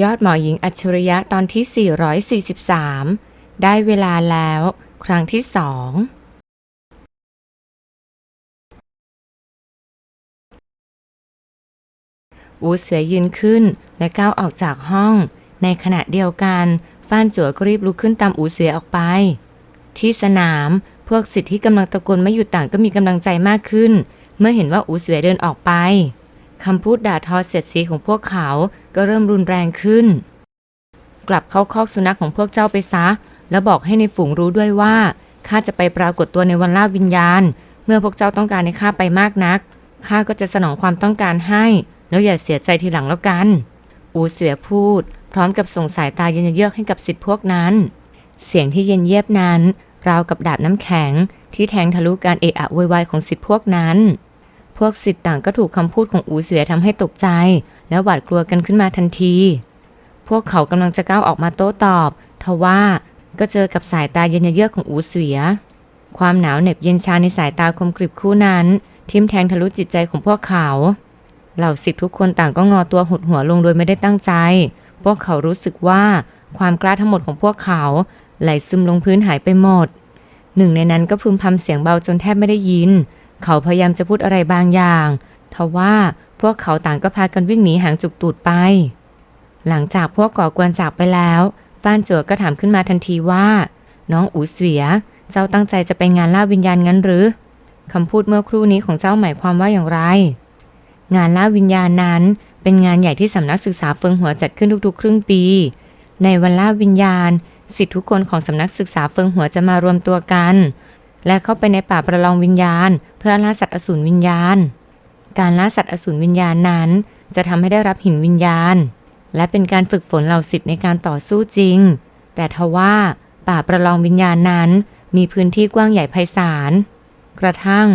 ยอดหมอหญิงอัจฉริยะตอนที่ 443 ได้เวลาแล้ว ครั้งที่สองอูเสือยืนขึ้นและก้าวออกจากห้อง ในขณะเดียวกันฟ้านจั่วก็รีบลุกขึ้นตามอูเสือออกไป ที่สนามพวกสิทธิ์ที่กำลังตะโกนไม่หยุดต่างก็มีกำลังใจมากขึ้น เมื่อเห็นว่าอูเสือเดินออกไป คำพูดด่าทอเสียดสีของพวกเขาก็เริ่มรุนแรงขึ้น กลับเข้าคอกสุนัขของพวกเจ้าไปซะ แล้วบอกให้ในฝูงรู้ด้วยว่าข้าจะไปปรากฏตัวในวันล่าวิญญาณ เมื่อพวกเจ้าต้องการให้ข้าไปมากนักข้าก็จะสนองความต้องการให้ แล้วอย่าเสียใจทีหลังแล้วกัน อูเสือพูด พร้อมกับส่งสายตาเย็นเยือกให้กับสิทธิพวกนั้น เสียงที่เย็นเยียบนั้น ราวกับดาบน้ำแข็งที่แทงทะลุการเอะอะวยวายของสิทธิพวกนั้น พวกสิทธิ์ต่างก็ถูกคำพูดของอูเสือทำให้ตกใจ และหวาดกลัวกันขึ้นมาทันที พวกเขากำลังจะก้าวออกมาโต้ตอบทว่าก็เจอกับสายตาเย็นเยือกของอูเสือความหนาวเหน็บเย็นชาในสายตาคมกริบคู่นั้น ทิ่มแทงทะลุจิตใจของพวกเขาเหล่าสิทธิ์ทุกคนต่างก็งอตัวหดหัวลงโดยไม่ได้ตั้งใจ พวกเขารู้สึกว่าความกล้าทั้งหมดของพวกเขาไหลซึมลงพื้นหายไปหมด หนึ่งในนั้นก็พึมพำเสียงเบาจนแทบไม่ได้ยิน เขาพยายามจะพูดอะไรบางอย่างทว่าพวกเขาต่างก็พากันวิ่งหนีหางจุกตูดไป หลังจากพวกก่อกวนจากไปแล้วฟ้านจัวก็ถามขึ้นมาทันทีว่า น้องอูเสีย เจ้าตั้งใจจะไปงานล่าวิญญาณงั้นหรือคำพูดเมื่อครู่นี้ของเจ้าหมายความว่าอย่างไร งานล่าวิญญาณนั้นเป็นงานใหญ่ที่สำนักศึกษาเฟิงหัวจัดขึ้นทุกๆ ครึ่งปี ในวันล่าวิญญาณสิทธิทุกคนของสำนักศึกษาเฟิงหัวจะมารวมตัวกัน และเข้าไปในป่าประลองวิญญาณ เพื่อล่าสัตว์อสูรวิญญาณ การล่าสัตว์อสูรวิญญาณนั้น จะทำให้ได้รับหินวิญญาณ และเป็นการฝึกฝนเหล่าสิทธิ์ในการต่อสู้จริง แต่ทว่าป่าประลองวิญญาณนั้น มีพื้นที่กว้างใหญ่ไพศาล กระทั่ง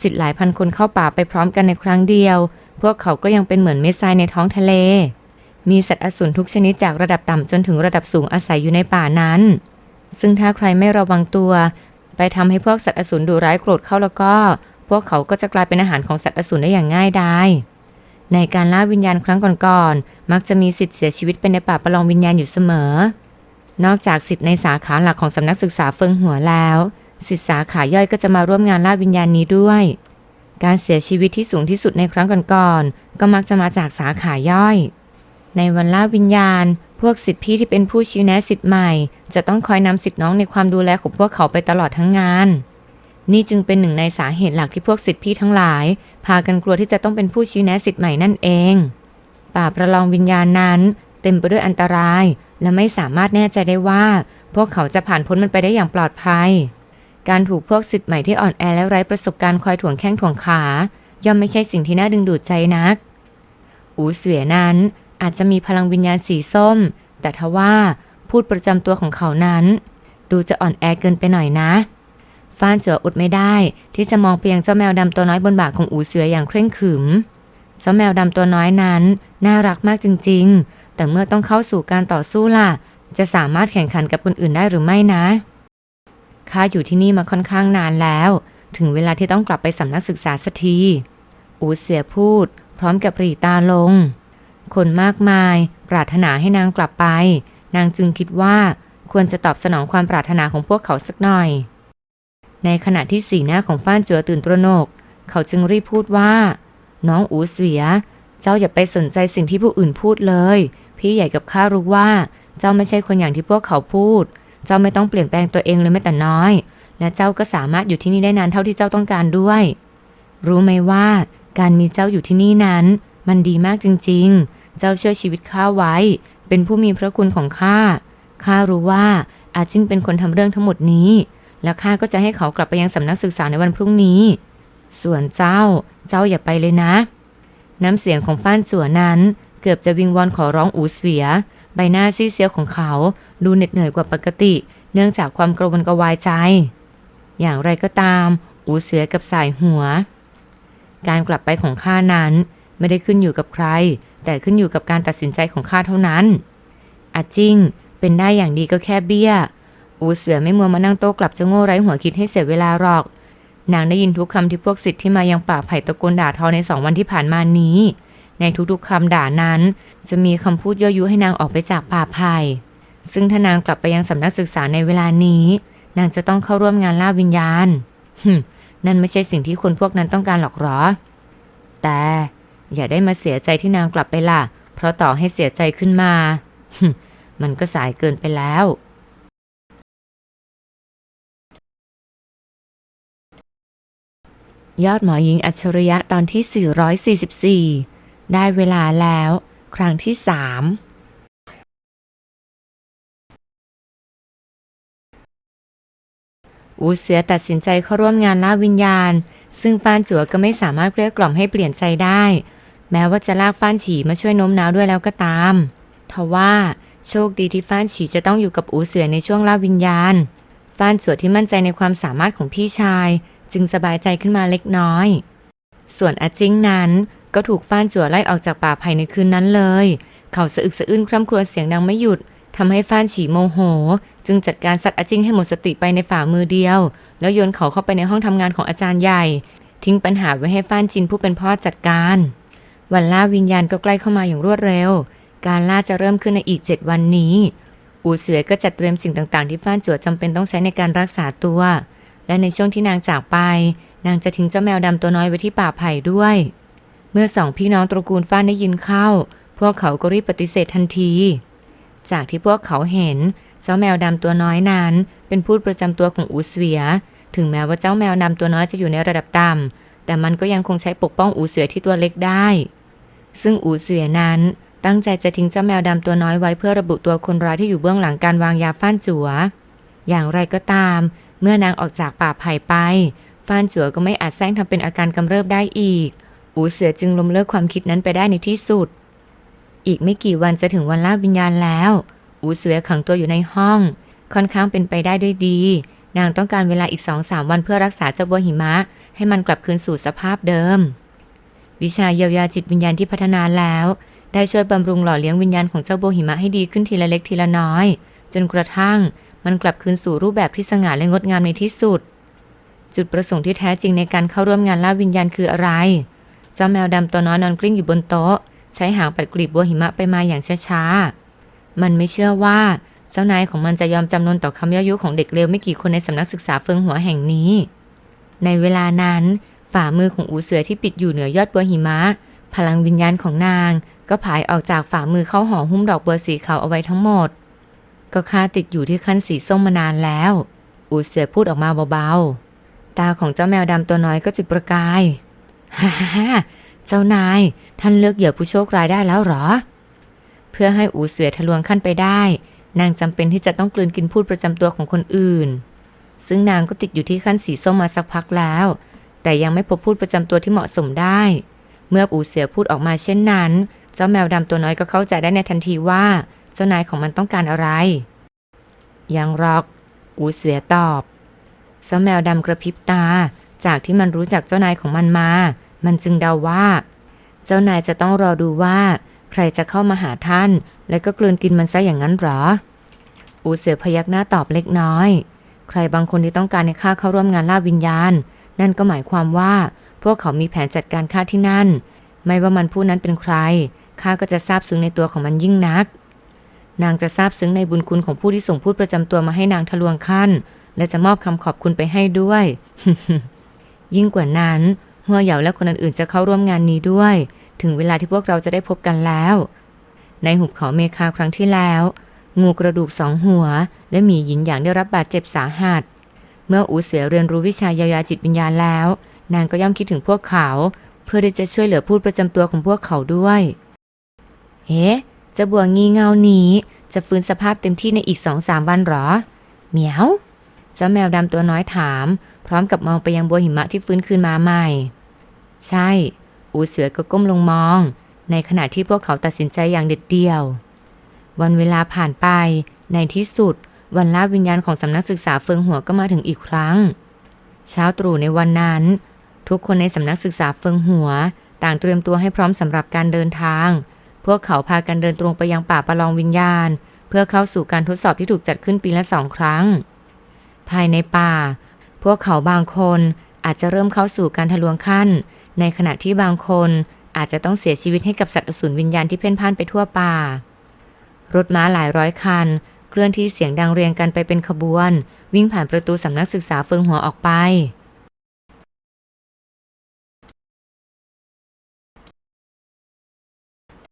สิทธิ์หลายพันคนเข้าป่าไปพร้อมกันในครั้งเดียว พวกเขาก็ยังเป็นเหมือนเม็ดทรายในท้องทะเล มีสัตว์อสูรทุกชนิดจากระดับต่ำจนถึงระดับสูงอาศัยอยู่ในป่านั้น ซึ่งถ้าใครไม่ระวังตัว ไปทำให้พวกสัตว์อสูรดุร้ายโกรธเข้าแล้วก็ พวกเขาก็จะกลายเป็นอาหารของสัตว์อสูรได้อย่างง่ายดายในการล่าวิญญาณครั้งก่อนๆมักจะมีสิทธิ์เสียชีวิตเป็นในป่าประลองวิญญาณอยู่เสมอ นอกจากสิทธิ์ในสาขาหลักของสำนักศึกษาเฟิงหัวแล้ว สิทธิสาขาย่อยก็จะมาร่วมงานล่าวิญญาณนี้ด้วย การเสียชีวิตที่สูงที่สุดในครั้งก่อนๆก็มักจะมาจากสาขาย่อย ในวันล่าวิญญาณ พวกสิทธิพี่ที่เป็นผู้ชี้แนะสิทธิ์ใหม่ จะต้องคอยนำสิทธิน้องในความดูแลของพวกเขาไปตลอดทั้งงาน นี่จึงเป็นหนึ่งในสาเหตุหลักที่พวกสิทธิพี่ทั้งหลาย พากันกลัวที่จะต้องเป็นผู้ชี้แนะสิทธิ์ใหม่นั่นเอง ป่าประลองวิญญาณนั้น เต็มไปด้วยอันตราย และไม่สามารถแน่ใจได้ว่า พวกเขาจะผ่านพ้นมันไปได้อย่างปลอดภัย การถูกพวกสิทธิ์ใหม่ที่อ่อนแอและไร้ประสบการณ์คอยถ่วงแข้งถ่วงขา ย่อมไม่ใช่สิ่งที่น่าดึงดูดใจนัก อูเสวียนั้น อาจจะมีพลังวิญญาณสีส้ม แต่ทว่าพูดประจำตัวของเขานั้น ดูจะอ่อนแอเกินไปหน่อยนะฟ้านเจ๋ออดไม่ได้ ที่จะมองไปยังเจ้าแมวดำตัวน้อยบนบ่าของอูเสืออย่างเคร่งขรึม เจ้าแมวดำตัวน้อยนั้น น่ารักมากจริง ๆ แต่เมื่อต้องเข้าสู่การต่อสู้ล่ะ จะสามารถแข่งขันกับคนอื่นได้หรือไม่นะข้าอยู่ที่นี่มาค่อนข้างนานแล้ว ถึงเวลาที่ต้องกลับไปสำนักศึกษาสักทีอูเสือพูด พร้อมกับปรีตาลง คนมากมายปรารถนาให้นางกลับไป นางจึงคิดว่าควรจะตอบสนองความปรารถนาของพวกเขาสักหน่อย ในขณะที่สีหน้าของฟ้านจัวตื่นตระหนก เขาจึงรีบพูดว่า น้องอูเสีย เจ้าอย่าไปสนใจสิ่งที่ผู้อื่นพูดเลย พี่ใหญ่กับข้ารู้ว่า เจ้าไม่ใช่คนอย่างที่พวกเขาพูด เจ้าไม่ต้องเปลี่ยนแปลงตัวเองเลยแม้แต่น้อย และเจ้าก็สามารถอยู่ที่นี่ได้นานเท่าที่เจ้าต้องการด้วย รู้ไหมว่า การมีเจ้าอยู่ที่นี่นั้น มันดีมากจริง ๆ เจ้าช่วยชีวิตข้าไว้ เป็นผู้มีพระคุณของข้า ข้ารู้ว่าอาจิงเป็นคนทำเรื่องทั้งหมดนี้ แล้วข้าก็จะให้เขากลับไปยังสำนักศึกษาในวันพรุ่งนี้ ส่วนเจ้า เจ้าอย่าไปเลยนะ น้ำเสียงของฟ้านสัวนั้น เกือบจะวิงวอนขอร้องอูเสีย ใบหน้าซีเซียวของเขาดูเหน็ดเหนื่อยกว่าปกติ เนื่องจากความกระวนกระวายใจ อย่างไรก็ตาม อูเสือกับสายหัว การกลับไปของข้านั้นไม่ได้ขึ้นอยู่กับใคร แต่ขึ้นอยู่กับการตัดสินใจของข้าเท่านั้นอาจิ้ง เป็นได้อย่างดีก็แค่เบี้ย อูเสือไม่มัวมานั่งโต้กลับจะโง่ไร้หัวคิดให้เสียเวลาหรอก นางได้ยินทุกคำที่พวกสิทธิ์ที่มายังป่าไผ่ตะโกนด่าทอในสองวันที่ผ่านมานี้ ในทุกๆคำด่านั้น จะมีคำพูดยั่วยุให้นางออกไปจากป่าไผ่ซึ่งถ้านางกลับไปยังสำนักศึกษาในเวลานี้ นางจะต้องเข้าร่วมงานล่าวิญญาณหึนั่นไม่ใช่สิ่งที่คนพวกนั้นต้องการหรอกหรอ แต่ อย่าได้มาเสียใจที่นางกลับไปล่ะ เพราะต่อให้เสียใจขึ้นมา มันก็สายเกินไปแล้ว ยอดหมอหญิงอัจฉริยะตอนที่ 444 ได้เวลาแล้ว ครั้งที่3อูเสือตัดสินใจเข้าร่วมงานล่าวิญญาณ ซึ่งฟานจัวก็ไม่สามารถเกลี้ยกล่อมให้เปลี่ยนใจได้ แม้ว่าจะลากฟ้านฉีมาช่วยโน้มน้าวด้วยแล้วก็ตามทว่าโชคดีที่ฟ้านฉีจะต้องอยู่กับอูเสือในช่วงล่าวิญญาณ ฟ้านจัวที่มั่นใจในความสามารถของพี่ชาย จึงสบายใจขึ้นมาเล็กน้อย ส่วนอาจิ้งนั้นก็ถูกฟ้านจัวไล่ออกจากป่าไผ่ในคืนนั้นเลย เขาสะอึกสะอื้นคร่ำครวญเสียงดังไม่หยุดทำให้ฟ้านฉีโมโห จึงจัดการสัตว์อาจิ้งให้หมดสติไปในฝ่ามือเดียว แล้วโยนเขาเข้าไปในห้องทำงานของอาจารย์ใหญ่ ทิ้งปัญหาไว้ให้ฟ้านจินผู้เป็นพ่อจัดการ วันล่าวิญญาณก็ใกล้เข้ามาอย่างรวดเร็ว การล่าจะเริ่มขึ้นในอีก 7 วันนี้ อูเสือก็จัดเตรียมสิ่งต่างๆ ที่ฟ้านจั่วจำเป็นต้องใช้ในการรักษาตัว และในช่วงที่นางจากไป นางจะทิ้งเจ้าแมวดำตัวน้อยไว้ที่ป่าไผ่ด้วย เมื่อสองพี่น้องตระกูลฟ้านได้ยินเข้า พวกเขาก็รีบปฏิเสธทันที จากที่พวกเขาเห็น เจ้าแมวดำตัวน้อยนั้น เป็นพูดประจำตัวของอูเสือถึงแม้ว่าเจ้าแมวดำตัวน้อยจะอยู่ในระดับต่ำแต่มันก็ยังคงใช้ปกป้องอูเสือที่ตัวเล็กได้ ซึ่งอูเสือนั้นตั้งใจจะทิ้งเจ้าแมวดำตัวน้อยไว้เพื่อระบุตัวคนร้ายที่อยู่เบื้องหลังการวางยาฟ้านจัวอย่างไรก็ตาม เมื่อนางออกจากป่าไผ่ไปฟ้านจัวก็ไม่อาจแซงทำเป็นอาการกำเริบได้อีก อูเสือจึงล้มเลิกความคิดนั้นไปได้ในที่สุด อีกไม่กี่วันจะถึงวันล่าวิญญาณแล้ว อูเสือขังตัวอยู่ในห้อง ค่อนข้างเป็นไปได้ด้วยดี นางต้องการเวลาอีกสองสามวันเพื่อรักษาเจ้าบัวหิมะ ให้มันกลับคืนสู่สภาพเดิม วิชาเยียวยาจิตวิญญาณที่พัฒนาแล้ว ได้ช่วยบำรุงหล่อเลี้ยงวิญญาณของเจ้าโบหิมะให้ดีขึ้นทีละเล็กทีละน้อย จนกระทั่งมันกลับคืนสู่รูปแบบที่สง่าและงดงามในที่สุด จุดประสงค์ที่แท้จริงในการเข้าร่วมงานล่าวิญญาณคืออะไร เจ้าแมวดำตัวน้อยนอนกลิ้งอยู่บนโต๊ะ ใช้หางปัดกลีบบัวหิมะไปมาอย่างช้าๆ มันไม่เชื่อว่าเจ้านายของมันจะยอมจำนนต่อคำย่อยุของเด็กเลวไม่กี่คนในสำนักศึกษาเฟิงหัวแห่งนี้ ในเวลานั้น ฝ่ามือของอูเสือที่ปิดอยู่เหนือยอดบัวหิมะ พลังวิญญาณของนาง ก็ผายออกจากฝ่ามือเข้าห่อหุ้มดอกบัวสีขาวเอาไว้ทั้งหมด ก็คาติดอยู่ที่ขั้นสีส้มมานานแล้ว อูเสือพูดออกมาเบาๆ ตาของเจ้าแมวดำตัวน้อยก็จุดประกายฮ่าฮ่าฮ่าเจ้านาย ท่านเลือกเหยื่อผู้โชคร้ายได้แล้วหรอ เพื่อให้อูเสือทะลวงขั้นไปได้ นางจำเป็นที่จะต้องกลืนกินพูดประจำตัวของคนอื่น ซึ่งนางก็ติดอยู่ที่ขั้นสีส้มมาสักพักแล้ว แต่ยังไม่พบพูดประจำตัวที่เหมาะสมได้ เมื่ออูเสือพูดออกมาเช่นนั้น เจ้าแมวดำตัวน้อยก็เข้าใจได้ในทันทีว่า เจ้านายของมันต้องการอะไร ยังรอก อูเสือตอบเจ้าแมวดำกระพริบตา จากที่มันรู้จักเจ้านายของมันมา มันจึงเดาว่า เจ้านายจะต้องรอดูว่า ใครจะเข้ามาหาท่าน และก็กลืนกินมันซะอย่างนั้นหรอ อูเสือพยักหน้าตอบเล็กน้อย ใครบางคนที่ต้องการให้ข้าเข้าร่วมงานล่าวิญญาณ นั่นก็หมายความว่า พวกเขามีแผนจัดการข้าที่นั่น ไม่ว่ามันผู้นั้นเป็นใครข้าก็จะซาบซึ้งในตัวของมันยิ่งนัก นางจะซาบซึ้งในบุญคุณของผู้ที่ส่งพูดประจำตัวมาให้นางทะลวงขั้น และจะมอบคำขอบคุณไปให้ด้วย ยิ่งกว่านั้นหัวเหยาและคนอื่นๆจะเข้าร่วมงานนี้ด้วย ถึงเวลาที่พวกเราจะได้พบกันแล้ว ในหุบเขาเมคาครั้งที่แล้ว งูกระดูกสองหัว และหมีหยินหยางได้รับบาดเจ็บสาหัส เมื่ออูเสือเรียนรู้วิชาเยียวยาจิตวิญญาณแล้ว นางก็ย่อมคิดถึงพวกเขา เพื่อที่จะช่วยเหลือพูดประจำตัวของพวกเขาด้วยเฮ้เจะบัวงีเงาหนีจะฟื้นสภาพเต็มที่ในอีกสองสามวันหรอ เหมียวเจ้าแมวดำตัวน้อยถาม พร้อมกับมองไปยังบัวหิมะที่ฟื้นคืนมาใหม่ ใช่ อูเสือก็ก้มลงมอง ในขณะที่พวกเขาตัดสินใจอย่างเด็ดเดี่ยว วันเวลาผ่านไปในที่สุด วันลาวิญญาณของสำนักศึกษาเฟิงหัวก็มาถึงอีกครั้ง เช้าตรู่ในวันนั้น ทุกคนในสำนักศึกษาเฟิงหัว ต่างเตรียมตัวให้พร้อมสำหรับการเดินทาง พวกเขาพากันเดินตรงไปยังป่าประลองวิญญาณ เพื่อเข้าสู่การทดสอบที่ถูกจัดขึ้นปีละสองครั้ง ภายในป่า พวกเขาบางคนอาจจะเริ่มเข้าสู่การทะลวงขั้น ในขณะที่บางคนอาจจะต้องเสียชีวิตให้กับสัตว์อสูรวิญญาณที่เพ่นพ่านไปทั่วป่ารถม้าหลายร้อยคัน เคลื่อนที่เสียงดังเรียงกันไปเป็นขบวน วิ่งผ่านประตูสำนักศึกษาเฟิงหัวออกไป